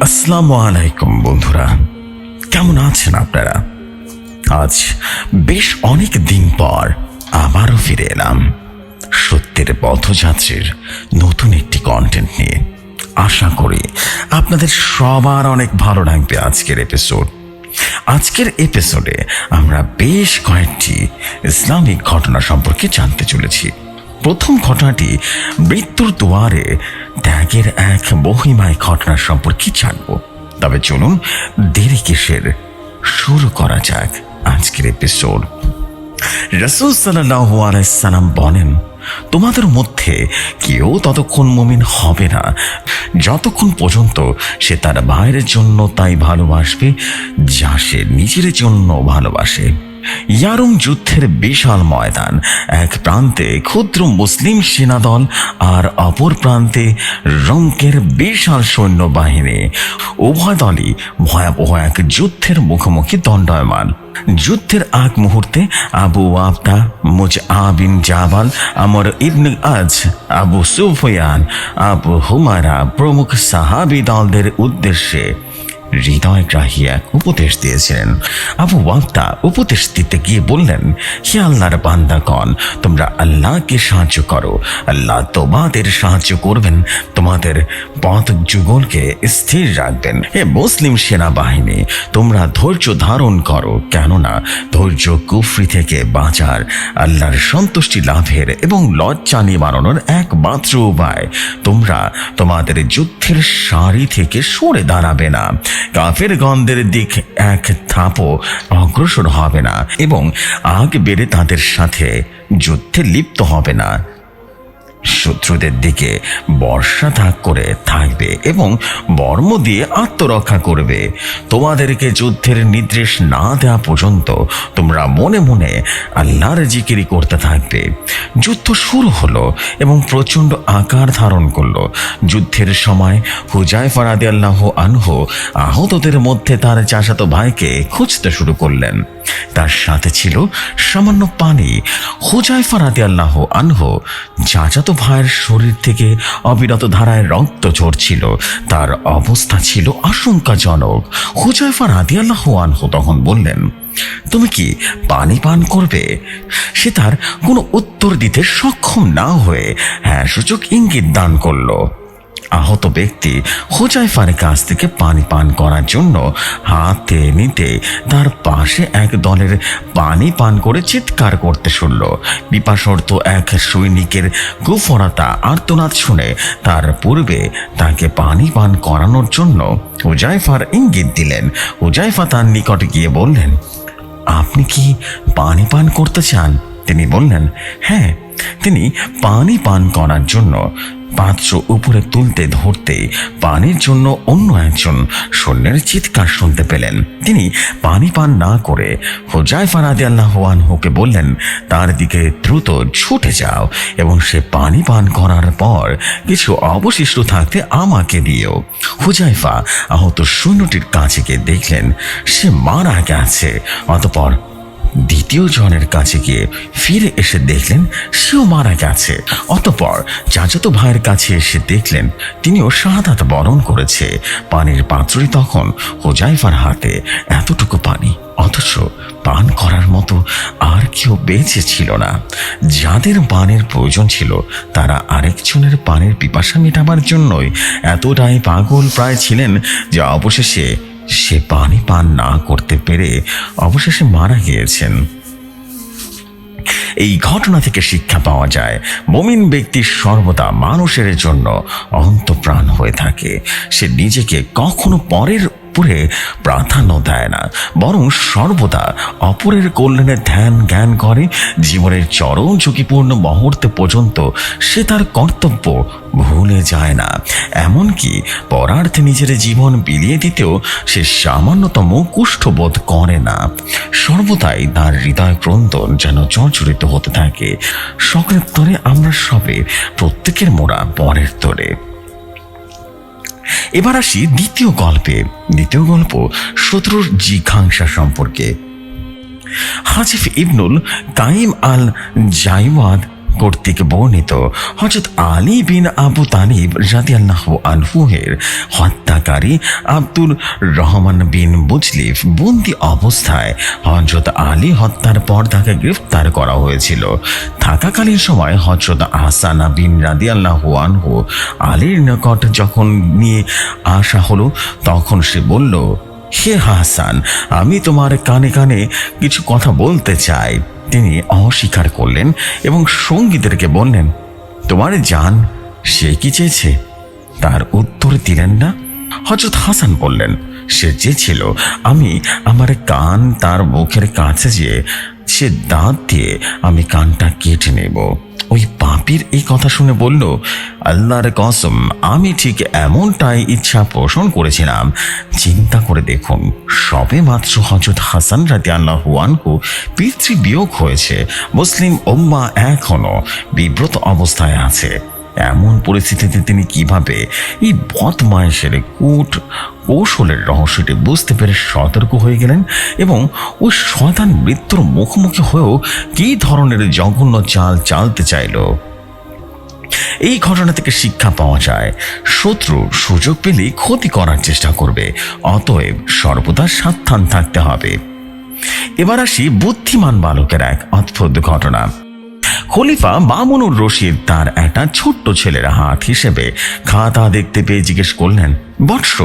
আসসালামু আলাইকুম বন্ধুরা। কেমন আছেন আপনারা? আজ বেশ অনেক দিন পর আবারও ফিরে এলাম। সত্যের পথযাত্রীর নতুন একটি কন্টেন্ট নিয়ে। আশা করি আপনাদের সবার অনেক ভালো লাগবে আজকের এপিসোড আজকের এপিসোডে আমরা বেশ কয়েকটি ইসলামিক ঘটনা সম্পর্কে জানতে চলেছি। প্রথম ঘটনাটি মৃত্যুর দুয়ারে ত্যাগের এক মহিমায় ঘটনা সম্পর্কে জানব। তবে চলুন দেরি কিসের? শুরু করা যাক আজকের এপিসোড রসুল সাল্লাহ আলাইসাল্লাম বলেন, তোমাদের মধ্যে কেউ ততক্ষণ মুমিন হবে না। যতক্ষণ পর্যন্ত সে তার ভাইয়ের জন্য তাই ভালোবাসবে, যা সে নিজের জন্য ভালোবাসে। ইয়ারুম যুদ্ধের বিশাল ময়দান। এক প্রান্তে ক্ষুদ্র মুসলিম সেনাদল আর অপর প্রান্তে রঙ্কের বিশাল সৈন্যবাহিনী। উভয় দলই ভয়াবহ এক যুদ্ধের মুখোমুখি দণ্ডায়মান। যুদ্ধের আগ মুহূর্তে আবু আবদা মুজ আবিন জাবাল, আমর ইবনে আজ, আবু সুফিয়ান, আবু হুমারা প্রমুখ সাহাবি দলদের উদ্দেশ্যে হৃদয়গ্রাহী এক উপদেশ দিয়েছিলেন। আবু ওয়াক্তা উপদেশ দিতে গিয়ে বললেন, হে আল্লাহর বান্দাগণ, তোমরা আল্লাহকে সাহায্য করো। আল্লাহ তোমাদের সাহায্য করবেন, তোমাদের পথ যুগলকে স্থির রাখবেন। হে মুসলিম সেনাবাহিনী, তোমরা ধৈর্য ধারণ করো, কেননা ধৈর্য কুফরি থেকে বাঁচার আল্লাহর সন্তুষ্টি লাভের এবং লজ্জা নিবারণের একমাত্র উপায়। তোমরা তোমাদের যুদ্ধের সারি থেকে সরে দাঁড়াবে না। কাফের গন্ধের দিক এক ধাপও অগ্রসর হবে না এবং আগ বেড়ে তাদের সাথে যুদ্ধে লিপ্ত হবে না। শত্রুদের দিকে বর্ষা থাক করে থাকবে এবং বর্ম দিয়ে আত্মরক্ষা করবে। তোমাদেরকে যুদ্ধের নির্দেশ না দেওয়া পর্যন্ত তোমরা মনে মনে আল্লাহর জিকিরি করতে থাকবে। যুদ্ধ শুরু হলো এবং প্রচণ্ড আকার ধারণ করল। যুদ্ধের সময় হুজাই ফারাদি আল্লাহ আনহু আহতদের মধ্যে তার চাচাতো ভাইকে খুঁজতে শুরু করলেন। তার সাথে ছিল সামান্য পানি। হুজাইফা রাদি আল্লাহ আনহু, চাচাতো ভাইয়ের শরীর থেকে অবিরত ধারায় রক্ত ঝরছিল। তার অবস্থা ছিল আশঙ্কাজনক। হুজাইফা রাদি আল্লাহ আনহু তখন বললেন, তুমি কি পানি পান করবে? সে তার কোনো উত্তর দিতে সক্ষম না হয়ে হ্যাঁ সূচক ইঙ্গিত দান করল। আহত ব্যক্তি হোজাইফার কাছ থেকে পানি পান করার জন্য হাতে নিতে তার পাশে এক দলের পানি পান করে চিৎকার করতে শুনল। বিপাসর্ত এক সৈনিকের কুফরতা আর্তনাদ শুনে তার পূর্বে তাকে পানি পান করানোর জন্য হুজাইফার ইঙ্গিত দিলেন। হুজাইফা তার নিকট গিয়ে বললেন, আপনি কি পানি পান করতে চান? তিনি বললেন হ্যাঁ তিনি পানি পান করার জন্য পাত্র উপরে তুলতে ধরতে পানির জন্য অন্য একজন সৈন্যের চিৎকার শুনতে পেলেন। তিনি পানি পান না করে হোজাই ফারাদি আল্লাহানহুকে বললেন, তার দিকে দ্রুত ছুটে যাও এবং সে পানি পান করার পর কিছু অবশিষ্ট থাকতে আমাকে দিও। হুজাইফা আহত সৈন্যটির কাছে গিয়ে দেখলেন, সে মারা গেছে। অতপর দ্বিতীয় জনের কাছে গিয়ে ফিরে এসে দেখলেন সেও মারা গেছে। অতপর চাচাতো ভাইয়ের কাছে এসে দেখলেন তিনিও শাহাদাত বরণ করেছে। পানির পাত্রই তখন হোজাইফার হাতে এতটুকু পানি। অথচ পান করার মতো আর কেউ বেঁচে ছিল না। যাদের পানের প্রয়োজন ছিল, তারা আরেকজনের পানের পিপাসা মেটাবার জন্যই এতটাই পাগল প্রায় ছিলেন যে অবশেষে সে পানি পান না করতে পেরে অবশেষে মারা গিয়েছেন। এই ঘটনা থেকে শিক্ষা পাওয়া যায়, মমিন ব্যক্তি সর্বদা মানুষের জন্য অন্তপ্রাণ হয়ে থাকে। সে নিজেকে কখনো পরের উপরে প্রাধান্য দেয় না, বরং সর্বদা অপরের কল্যাণে ধ্যান জ্ঞান করে, জীবনের চরম ঝুঁকিপূর্ণ মুহূর্তে পর্যন্ত সে তার কর্তব্য ভুলে যায় না। এমনকি পরার্থে নিজের জীবন বিলিয়ে দিতেও সে সামান্যতম কুষ্ঠবোধ করে না। সর্বদাই তার হৃদয় ক্রন্দন যেন জর্জরিত হতে থাকে। সকলের তরে আমরা সবে প্রত্যেকের মোড়া পরের তরে। এবার আসি দ্বিতীয় গল্পে। দ্বিতীয় গল্প শত্রুর জিঘাংসা সম্পর্কে। হাজিফ ইবনুল কাইম আল জাইওয়াদ কর্তৃক বর্ণিত হজরত আলী বিন আবু তালিব রাদিয়াল্লাহ আনহুহের হত্যাকারী আব্দুল রহমান বিন বুজলিফ বন্দি অবস্থায় হজরত আলী হত্যার পর তাকে গ্রেফতার করা হয়েছিল। থাকাকালীন সময় হজরত আহসানা বিন রাদিয়াল্লাহ আনহু আলীর নিকট যখন নিয়ে আসা হলো, তখন সে বলল, হে হাসান, আমি তোমার কানে কানে কিছু কথা বলতে চাই। তিনি অস্বীকার করলেন এবং সঙ্গীদেরকে বললেন, তোমার জান, সে কি চেয়েছে? তার উত্তর দিলেন না। হজরত হাসান বললেন, সে যে ছিল, আমি আমার কান তার মুখের কাছে যেয়ে, সে দাঁত দিয়ে আমি কানটা কেটে নেব। ওই পাপির এই কথা শুনে বলল, আল্লাহর কসম, আমি ঠিক এমনটাই ইচ্ছা পোষণ করেছিলাম। চিন্তা করে দেখুন, সবে মাত্র হজরত হাসান রাতে আল্লাহ পিতৃ বিয়োগ হয়েছে। মুসলিম ওম্মা এখনও বিব্রত অবস্থায় আছে। এমন পরিস্থিতিতে তিনি কীভাবে এই বদমায়েশের কূট কৌশলের রহস্যটি বুঝতে পেরে সতর্ক হয়ে গেলেন এবং ওই শয়তান মৃত্যুর মুখোমুখি হয়েও কী ধরনের জঘন্য চাল চালতে চাইল? এই ঘটনা থেকে শিক্ষা পাওয়া যায়, শত্রু সুযোগ পেলেই ক্ষতি করার চেষ্টা করবে, অতএব সর্বদা সাবধান থাকতে হবে। এবার আসি বুদ্ধিমান বালকের এক অদ্ভুত ঘটনা। খলিফা মামুনুর রশিদ তার একটা ছোট্ট ছেলের হাত হিসেবে খাতা দেখতে পেয়ে জিজ্ঞেস করলেন, বৎস,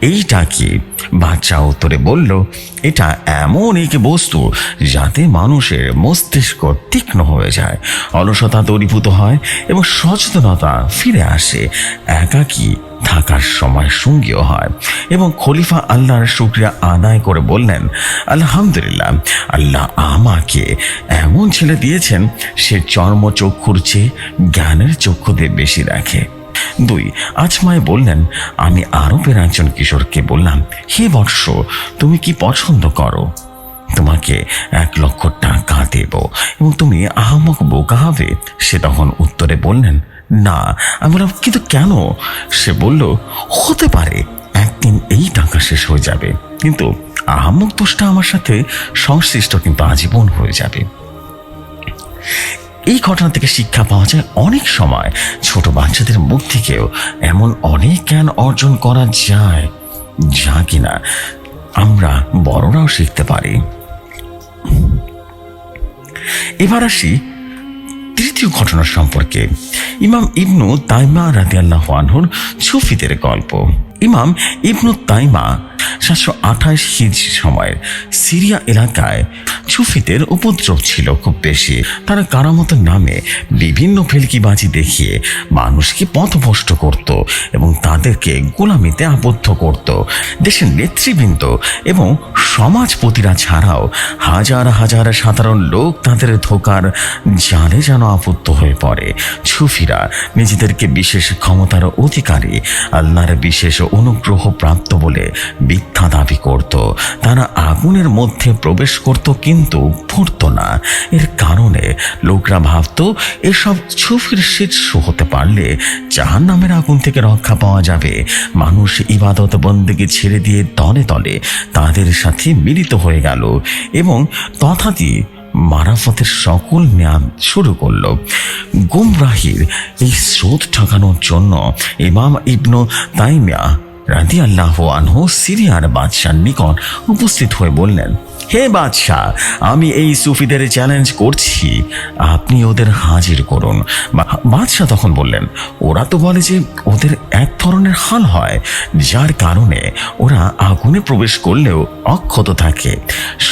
এইটা কি? বাচ্চা উত্তরে বলল, এটা এমন এক বস্তু যাতে মানুষের মস্তিষ্ক তীক্ষ্ণ হয়ে যায়, অলসতা দূরীভূত হয় এবং সচেতনতা ফিরে আসে, একাকী থাকার সময় সঙ্গীও হয়। এবং খলিফা আল্লাহর শুক্রিয়া আদায় করে বললেন, আলহামদুলিল্লাহ, আল্লাহ আমাকে এমন ছেলে দিয়েছেন, সে চর্মচক্ষুর চেয়ে জ্ঞানের চক্ষু দিয়ে বেশি রাখে দুই, আজমায় বললেন, আমি আরবের একজন কিশোরকে বললাম, হে বৎস, তুমি কি পছন্দ করো? তোমাকে এক লক্ষ টাকা দেব এবং তুমি আহমক বোকা হবে? সে তখন উত্তরে বললেন না। আমি বললাম, কিন্তু কেন? সে বলল, হতে পারে একদিন এই টাকা শেষ হয়ে যাবে। কিন্তু আহমক দোষটা আমার সাথে সংশ্লিষ্ট কিন্তু আজীবন হয়ে যাবে। এই ঘটনা থেকে শিক্ষা পাওয়া যায় অনেক সময় ছোট বাচ্চাদের মুখ থেকেও এমন অনেক জ্ঞান অর্জন করা যায় যা কিনা আমরা বড়রাও শিখতে পারি। এবার আসি তৃতীয় ঘটনা সম্পর্কে। ইমাম ইবনু তাইমা রাদিয়াল্লাহ আনহুর সুফিদের গল্প। ইমাম ইবনু তাইমা সাতশো আঠাশ হিজ সময়ের সিরিয়া এলাকায় সুফিদের উপদ্রব ছিল খুব বেশি। তারা কারামতের নামে বিভিন্ন ফেলকিবাজি দেখিয়ে মানুষকে পথভ্রষ্ট করত এবং তাদেরকে গোলামিতে আবদ্ধ করত। দেশের নেতৃবৃন্দ এবং সমাজপতিরা ছাড়াও হাজার হাজার সাধারণ লোক তাদের ধোকার জালে যেন আবদ্ধ হয়ে পড়ে। সুফিরা নিজেদেরকে বিশেষ ক্ষমতার অধিকারী, আল্লাহর বিশেষ অনুগ্রহ প্রাপ্ত বলে মিথ্যা দাবি করত। তারা আগুনের মধ্যে প্রবেশ করত কিন্তু ফুটত না। এর কারণে লোকরা ভাবত, এসব সুফির শীর্ষ হতে পারলে জাহান নামের আগুন থেকে রক্ষা পাওয়া যাবে। মানুষ ইবাদত বন্দেকে ছেড়ে দিয়ে তলে তলে তাদের সাথে মিলিত হয়ে গেল এবং তথাপি মারাফতের সকল ন্যায় শুরু করল। গুমরাহির এই স্রোত ঠকানোর জন্য ইমাম ইবনু তাইমিয়া রাদি আল্লাহ আনহু সিরিয়ার বাদশাহ নিকট উপস্থিত হয়ে বললেন হে বাদশাহ, আমি এই সুফিদের চ্যালেঞ্জ করছি। আপনি ওদের হাজির করুন। বাদশাহ তখন বললেন, ওরা তো বলে যে ওদের এক ধরনের হাল হয়, যার কারণে ওরা আগুনে প্রবেশ করলেও অক্ষত থাকে।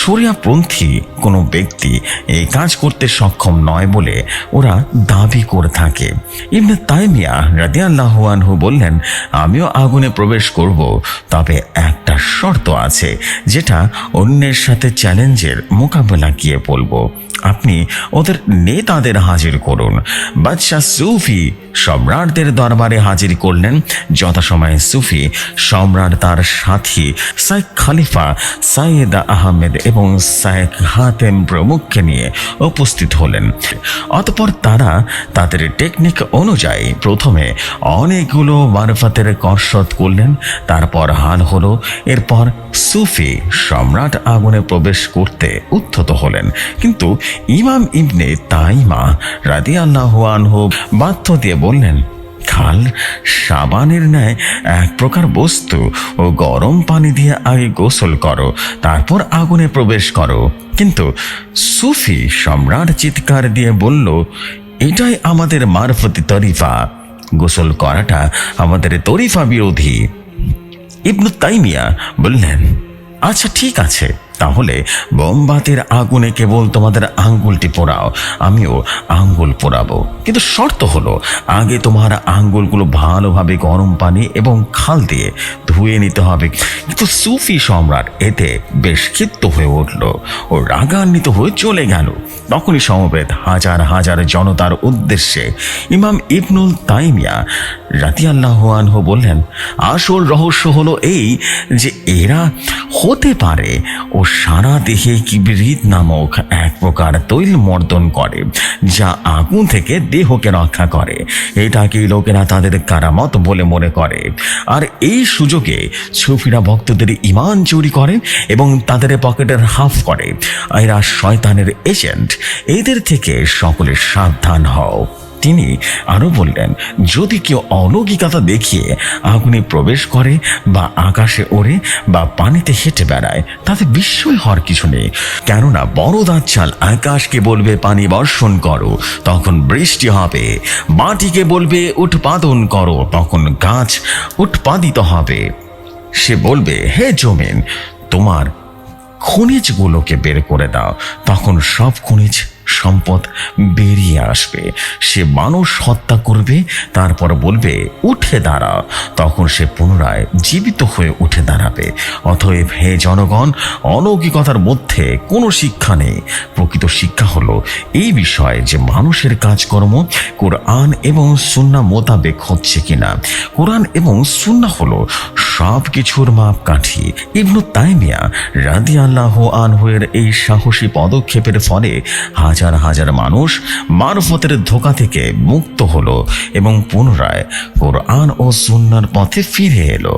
সরিয়াপন্থী কোনো ব্যক্তি এই কাজ করতে সক্ষম নয় বলে ওরা দাবি করে থাকে। ইবনে তাইমিয়া রাদিয়াল্লাহু আনহু বললেন, আমিও আগুনে প্রবেশ করব, তবে একটা শর্ত আছে, যেটা অন্যের সাথে চ্যালেঞ্জের মোকাবেলা গিয়ে বলব। আপনি ওদের নেতাদের হাজির করুন। বাদশাহ সুফি সম্রাটদের দরবারে হাজির করলেন যথাসময়ে সুফি, সম্রাট তার সাথী সাইক খালিফা, সাইয়েদ আহমেদ এবং সাইক হাতেম প্রমুখকে নিয়ে উপস্থিত হলেন। অতপর তারা তাদের টেকনিক অনুযায়ী প্রথমে অনেকগুলো মারফাতের কসরত করলেন, তারপর হাল হলো, এরপর সুফি সম্রাট আগুনে প্রবেশ করতে উদ্ধত হলেন। কিন্তু ইমাম ইবনে তাইমা রাদি আল্লাহ আনহু বাধ্য দিয়ে বললেন, খাল সাবানের ন্যায় এক প্রকার বস্তু ও গরম পানি দিয়ে আগে গোসল করো, তারপর আগুনে প্রবেশ করো। কিন্তু সুফি সম্রাট চিৎকার দিয়ে বলল, এটাই আমাদের মারফতি তরিফা। গোসল করাটা আমাদের তরিফা বিরোধী। ইবনু তাইমিয়া বললেন আচ্ছা ঠিক আছে। তাহলে বোমবাতির আগুনে কেবল তোমাদের আঙ্গুলটি পোড়াও, আমিও আঙ্গুল পোড়াবো। কিন্তু শর্ত হলো, আগে তোমার আঙ্গুলগুলো ভালোভাবে গরম পানি এবং খাল দিয়ে ধুয়ে নিতে হবে। কিন্তু সুফি সম্রাট এতে বেশ ক্ষিপ্ত হয়ে উঠল ও রাগান্বিত হয়ে চলে গেল। তখনই সমবেত হাজার হাজার জনতার উদ্দেশ্যে ইমাম ইবনুল তাইমিয়া রাতিয়াল্লাহ আনহু বললেন, আসল রহস্য হলো এই যে এরা হতে পারে ও সারা দেহে কিবরিত নামক এক প্রকার তৈল মর্দন করে, যা আগুন থেকে দেহকে রক্ষা করে। এটাকেই লোকেরা তাদের কারামত বলে মনে করে। আর এই সুযোগে সুফিরা ভক্তদের ইমান চুরি করে এবং তাদের পকেটের হাফ করে। এরা শয়তানের এজেন্ট এদের থেকে সকলে সাবধান হও। তিনি আরও বললেন, যদি কেউ অলৌকিকতা দেখিয়ে আগুনে প্রবেশ করে বা আকাশে ওড়ে বা পানিতে হেঁটে বেড়ায়, তাতে বিস্ময় হওয়ার কিছু নেই। কেননা বড় দাঁতচাল আকাশকে বলবে, পানি বর্ষণ করো, তখন বৃষ্টি হবে। মাটিকে বলবে, উৎপাদন করো, তখন গাছ উৎপাদিত হবে। সে বলবে, হে জমিন, তোমার খনিজগুলোকে বের করে দাও। তখন সব খনিজ সম্পদ বেরিয়ে আসবে। সে মানুষ হত্যা করবে, তারপর বলবে, উঠে দাঁড়া। তখন সে পুনরায় জীবিত হয়ে উঠে দাঁড়াবে। অতএব হে জনগণ, অলৌকিকতার মধ্যে কোনো শিক্ষা নেই। প্রকৃত শিক্ষা হলো এই বিষয়ে যে মানুষের কাজকর্ম কোরআন এবং সুন্না মোতাবেক হচ্ছে কিনা। কোরআন এবং সুন্না হলো সব কিছুর মাপকাঠি। ইবনু তাইমিয়া রাদি আল্লাহ আনহুয়ের এই সাহসী পদক্ষেপের ফলে হাজার হাজার মানুষ মারফতের ধোকা থেকে মুক্ত হলো এবং পুনরায় কোরআন ও সুন্নার পথে ফিরে এলো।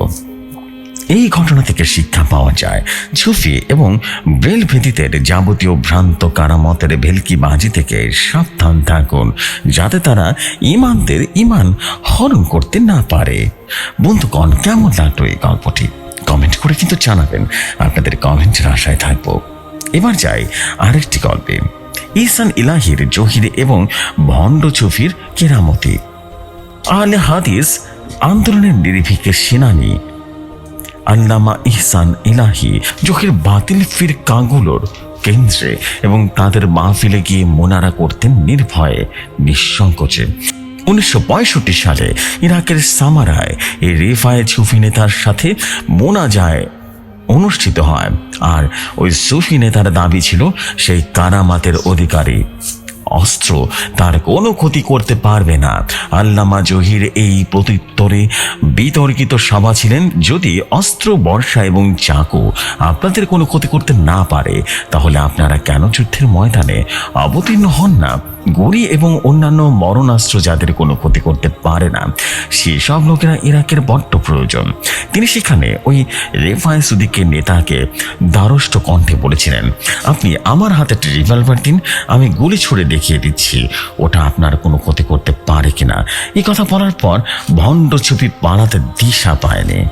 এই ঘটনা থেকে শিক্ষা পাওয়া যায়, ঝুফি এবং ব্রেল ভেদিতের যাবতীয় ভ্রান্ত কারামতের ভেলকিবাজি থেকে সাবধান থাকুন, যাতে তারা ইমানদের ইমান হরণ করতে না পারে। বন্ধুগণ, কেমন লাগল এই গল্পটি? কমেন্ট করে কিন্তু জানাবেন। আপনাদের কমেন্টের আশায় থাকব। এবার যাই আরেকটি গল্পে। ইসান ইলাহির জহির এবং ভণ্ড চুফির কেরামতি। আহলে হাদিস আন্দোলনের নিরিভিকের সেনানী আল্লামা ইহসান ইলাহি জহির বাতিল ফির কাগুলোর কেন্দ্রে এবং তাদের মাহফিলে গিয়ে মোনারা করতেন নির্ভয়ে, নিঃসংকোচে। উনিশশো পঁয়ষট্টি সালে ইরাকের সামারায় এই রেফায় সুফি নেতার সাথে মোনা যায় অনুষ্ঠিত হয়। আর ওই সুফি নেতার দাবি ছিল, সেই কারামাতের অধিকারী। অস্ত্র, তার কোনো ক্ষতি করতে পারবে না। আল্লামা জহির এই প্রত্যুত্তরে বিতর্কিত সভা ছিলেন, যদি অস্ত্র, বর্ষা এবং চাকু আপনাদের কোনো ক্ষতি করতে না পারে, তাহলে আপনারা কেন যুদ্ধের ময়দানে অবতীর্ণ হন না? গুড়ি এবং অন্যান্য মরণাস্ত্র যাদের কোনো ক্ষতি করতে পারে না, সেসব লোকেরা ইরাকের বড্ড প্রয়োজন। তিনি সেখানে ওই রেফায় সুদিকের নেতাকে দ্বারষ্ট কণ্ঠে বলেছিলেন, আপনি আমার হাতে একটি রিভলভার দিন, আমি গুলি ছুড়ে দেখিয়ে দিচ্ছি, ওটা আপনার কোনো ক্ষতি করতে পারে কিনা। এই কথা বলার পর ভণ্ড ছবি পালাতে দিশা পায়নি।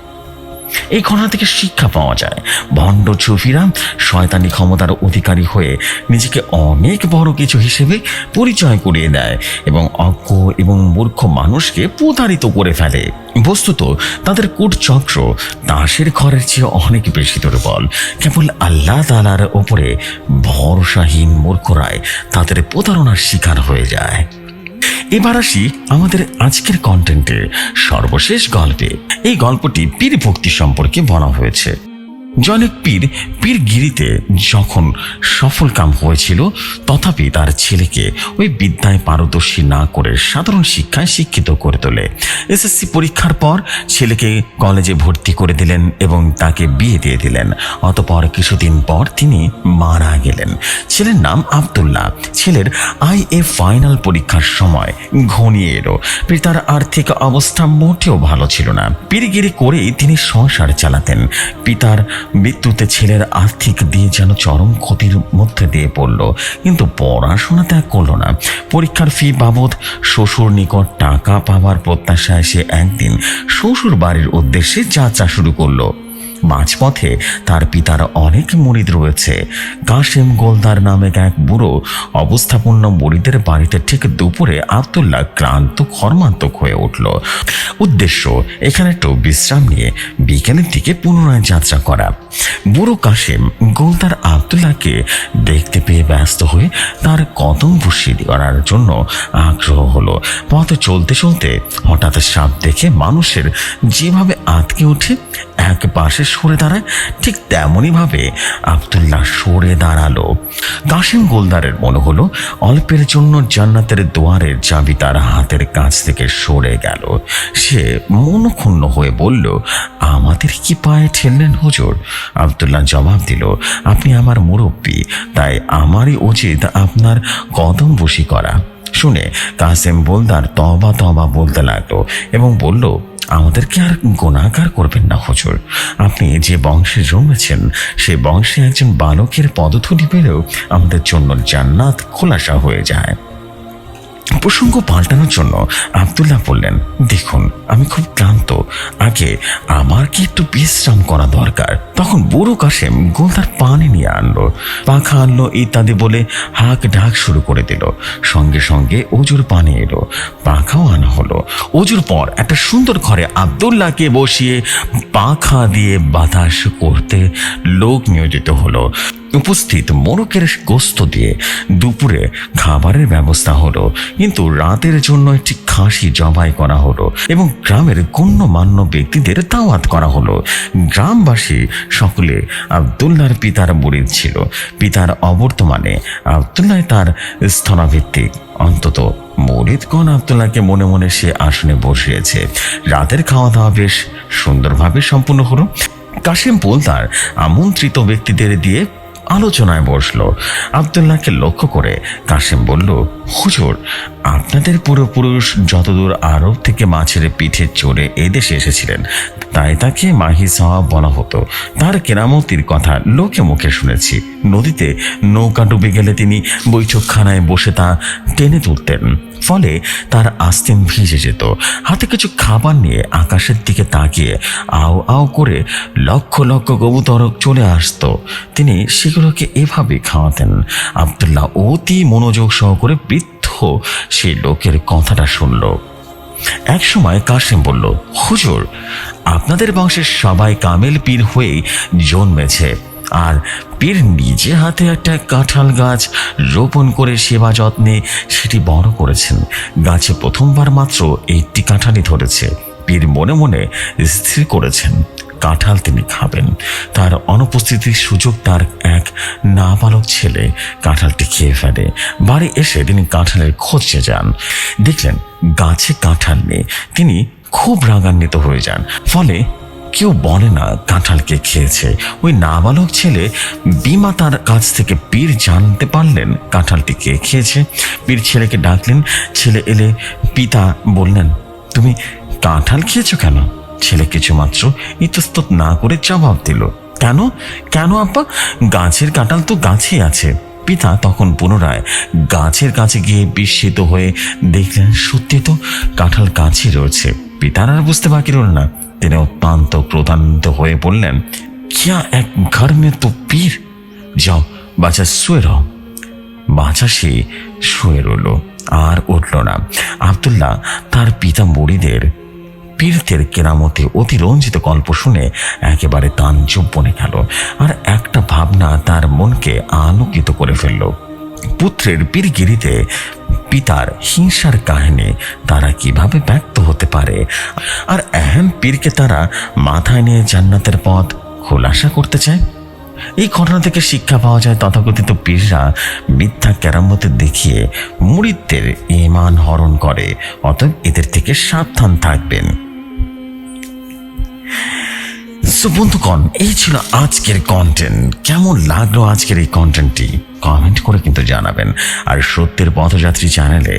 এই ঘটনা থেকে শিক্ষা পাওয়া যায়। ভণ্ড ছুফিরা শয়তানি ক্ষমতার অধিকারী হয়ে নিজেকে অনেক বড় কিছু হিসেবে পরিচয় করিয়ে দেয় এবং অজ্ঞ এবং মূর্খ মানুষকে প্রতারিত করে ফেলে। বস্তুত তাদের কূটচক্র দাসের ঘরের চেয়ে অনেক বেশি দুর্বল। কেবল আল্লাহ তালার ওপরে ভরসাহীন মূর্খরায় তাদের প্রতারণার শিকার হয়ে যায়। এবার আসি আমাদের আজকের কন্টেন্টে সর্বশেষ গল্পে। এই গল্পটি বীরভক্তি সম্পর্কে বলা হয়েছে। জনক পীর পীরগিরিতে যখন সফল কাম হয়েছিল, তথাপি তার ছেলেকে ওই বিদ্যায় পারদর্শী না করে সাধারণ শিক্ষায় শিক্ষিত করে তোলে। এসএসসি পরীক্ষার পর ছেলেকে কলেজে ভর্তি করে দিলেন এবং তাকে বিয়ে দিয়ে দিলেন। অতপর কিছুদিন পর তিনি মারা গেলেন। ছেলের নাম আব্দুল্লাহ। ছেলের আই এ ফাইনাল পরীক্ষার সময় ঘনিয়ে এলো। পিতার আর্থিক অবস্থা মোটেও ভালো ছিল না। পিরিগিরি করেই তিনি সংসার চালাতেন। পিতার মৃত্যুতে ছেলের আর্থিক দিয়ে যেন চরম ক্ষতির মধ্যে দিয়ে পড়ল। কিন্তু পড়াশোনা ত্যাগ করল না। পরীক্ষার ফি বাবদ শ্বশুর নিকট টাকা পাওয়ার প্রত্যাশায় সে একদিন শ্বশুর বাড়ির উদ্দেশ্যে যাত্রা শুরু করল। মাঝপথে তার পিতার অনেক মুরিদ রয়েছে। কাশেম গোলদার নামে এক বুড়ো অবস্থাপন্ন মুরিদের বাড়িতে ঠিক দুপুরে আবদুল্লাহ ক্লান্ত কর্মান্তক হয়ে উঠল। উদ্দেশ্য, এখানে একটু বিশ্রাম নিয়ে বিকেলের দিকে পুনরায় যাত্রা করা। বুড়ো কাশেম গোলদার আবদুল্লাহকে দেখতে পেয়ে ব্যস্ত হয়ে তার কদম ভুষি করার জন্য আগ্রহ হলো। পথে চলতে চলতে হঠাৎ সাপ দেখে মানুষের যেভাবে আতকে ওঠে এক পাশে সরে দাঁড়ায়, ঠিক তেমনই ভাবে আবদুল্লাহ সরে দাঁড়াল। কাশিম গোলদারের মনে হলো, অল্পের জন্য জান্নাতের দুয়ারের চাবি তার হাতের কাছ থেকে সরে গেল। সে মনক্ষুণ্ণ হয়ে বলল, আমাদের কি পায়ে ঠেললেন হুজুর? আবদুল্লাহ জবাব দিল, আপনি আমার মুরব্বী, তাই আমারই উচিত আপনার কদম বসি করা। শুনে কাসেম বোলদার তবা তবা বলতে লাগল এবং বলল আমাদেরকে আর গোনাকার করবেন না হুজুর? আপনি যে বংশে জন্মেছেন, সে বংশে একজন বালকের পদধূলি পেলেও আমাদের জন্য জান্নাত খোলাসা হয়ে যায়। প্রসঙ্গ পাল্টানোর জন্য আবদুল্লাহ বললেন, দেখুন, আমি খুব ক্লান্ত। আগে আমার কি একটু বিশ্রাম করা দরকার? তখন বুড়ো কাশেম গোলদার পানি নিয়ে আনলো, পাখা আনলো, ইত্যাদি বলে হাঁক ঢাক শুরু করে দিল। সঙ্গে সঙ্গে অজুর পানি এলো, পাখাও আনা হলো। অজুর পর একটা সুন্দর ঘরে আবদুল্লাহকে বসিয়ে পাখা দিয়ে বাতাস করতে লোক নিয়োজিত হলো। উপস্থিত মোরকের গোস্ত দিয়ে দুপুরে খাবারের ব্যবস্থা হলো। কিন্তু রাতের জন্য একটি খাসি জবাই করা হলো এবং গ্রামের গণ্যমান্য ব্যক্তিদের দাওয়াত করা হলো। গ্রামবাসী সকলে আবদুল্লার পিতার মুরিদ ছিল। পিতার অবর্তমানে আবদুল্লাহ তার স্থলাভিত্তিক। অন্তত মরিদগণ আবদুল্লাহকে মনে মনে সে আসনে বসিয়েছে। রাতের খাওয়া দাওয়া বেশ সুন্দরভাবে সম্পূর্ণ হলো। কাশিম পোলদার আমন্ত্রিত ব্যক্তিদের দিয়ে আলোচনায় বসল। আবদুল্লাহকে লক্ষ্য করে কাশিম বলল হুজুর, আপনাদের পূর্বপুরুষ যতদূর আরব থেকে মাছের পিঠে চড়ে এদেশে এসেছিলেন, তাই তাকে মাহি সাওয়া বলা হতো। তার কেরামতির কথা লোকে মুখে শুনেছি। নদীতে নৌকা ডুবে গেলে তিনি বৈঠকখানায় বসে তা টেনে তুলতেন। ফলে তার আস্তিন ভিজে যেত। হাতে কিছু খাবার নিয়ে আকাশের দিকে তাকিয়ে আও আও করে লক্ষ লক্ষ কবুতর চলে আসতো। তিনি সেগুলোকে এভাবে খাওয়াতেন। আবদুল্লাহ অতি মনোযোগ সহকারে সেই লোকের কথাটা শুনল। এক সময় কাসিম বলল, হুজুর, আপনাদের বংশের সবাই কামেল পীর হয়েই জন্মেছে, আর পীর নিজে হাতে একটা কাঁঠাল গাছ রোপণ করে সেবা যত্নে সেটি বড় করেছেন। গাছে প্রথমবার মাত্র একটি কাঁঠালই ধরেছে। পীর মনে মনে স্থির করেছেন। কাঁঠাল তিনি খাবেন। তার অনুপস্থিতির সুযোগ তার এক নাবালক ছেলে কাঁঠালটি খেয়ে ফেলে। বাড়ি এসে তিনি কাঁঠালের খোঁজে যান। দেখলেন গাছে কাঁঠাল নেই। তিনি খুব রাগান্বিত হয়ে যান। ফলে কেউ বলে না কাঁঠালকে খেয়েছে। ওই নাবালক ছেলে বিমা তার কাছ থেকে পীর জানতে পারলেন কাঁঠালটি কে খেয়েছে। পীর ছেলেকে ডাকলেন। ছেলে এলে পিতা বললেন, তুমি কাঁঠাল খেয়েছো কেন? ছেলে কিছুমাত্র ইতস্তত না করে জবাব দিল। কেন? কেন আব্বা গাছের কাঁঠাল তো গাছেই আছে। পিতা তখন পুনরায় গাছের কাছে গিয়ে বিস্মিত হয়ে দেখলেন, সত্যি তো কাঁঠাল গাছই রয়েছে। পিতার আর বুঝতে বাকি রইল না। তিনি অত্যন্ত ক্রোধান্বিত হয়ে বললেন, কিয়া এক ঘর মে তো পীর? যাও বাচ্চা শুয়ে রহ বাছা সে শুয়ে রইল, আর উঠল না। আবদুল্লাহ তার পিতা মুড়িদের পীরদের কেরামতে অতিরঞ্জিত গল্প শুনে একেবারে তাঞ্জব বনে গেল আর একটা ভাবনা তার মনকে আলোকিত করে ফেলল। পুত্রের পীরগিরিতে পিতার হিংসার কাহিনী তারা কীভাবে ব্যক্ত হতে পারে? আর এহেন পীরকে তারা মাথায় নিয়ে জান্নাতের পথ খোলাসা করতে চায়? এই ঘটনা থেকে শিক্ষা পাওয়া যায় তথাকথিত পীররা মিথ্যা কেরামতে দেখিয়ে মুরিদদের ইমান হরণ করে, অতএব এদের থেকে সাবধান থাকবেন। সো বন্ধুগণ, এই ছিল আজকের কন্টেন্ট কেমন লাগল আজকের এই কন্টেন্টটি কমেন্ট করে কিন্তু জানাবেন। আর সত্যের পথযাত্রী চ্যানেলে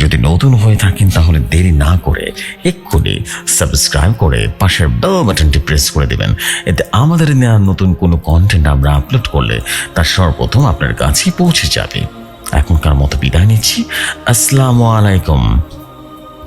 যদি নতুন হয়ে থাকেন, তাহলে দেরি না করে এক্ষুনি সাবস্ক্রাইব করে পাশের বেল বাটনটি প্রেস করে দেবেন। এতে আমাদের নেওয়া নতুন কোনো কন্টেন্ট আমরা আপলোড করলে তা সর্বপ্রথম আপনার কাছে পৌঁছে যাবে। এখনকার মতো বিদায় নিচ্ছি। আসসালামু আলাইকুম।